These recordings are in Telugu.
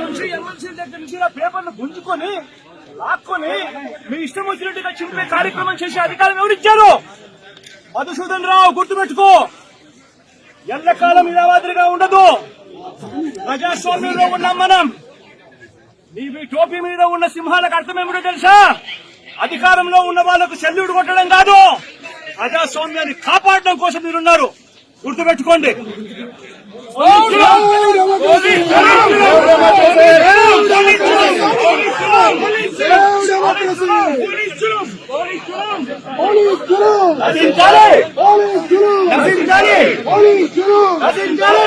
నుంచి ఎమ్మెల్సీ దగ్గర నుంచి పేపర్లు గుంజుకొని లాక్కొని మీ ఇష్టం వచ్చినట్టుగా చింపే కార్యక్రమం చేసే అధికారం ఎవరిచ్చారు మధుసూదన్ రావు గుర్తుపెట్టుకో ఎల్లకాలం ఇలా మాదిరిగా ఉండదు. ప్రజాస్వామ్యంలో ఉన్నాం మనం. నీవి టోపీ మీద ఉన్న సింహాలకు అర్థం ఏమిటో తెలుసా? అధికారంలో ఉన్న వాళ్ళకు శల్యుడు కొట్టడం కాదు. ప్రజాస్వామ్యాన్ని కాపాడడం కోసం మీరున్నారు. గుర్తుపెట్టుకోండి! నశించాలి! నశించాలి! నశించాలి! మీకు ఎమ్మెల్యే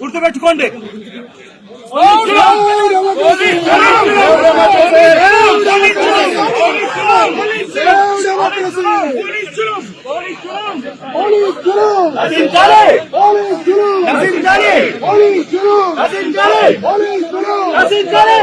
గుర్తుపెట్టుకోండి నశించాలి! నశించాలి! నశించాలి! నశించాలి!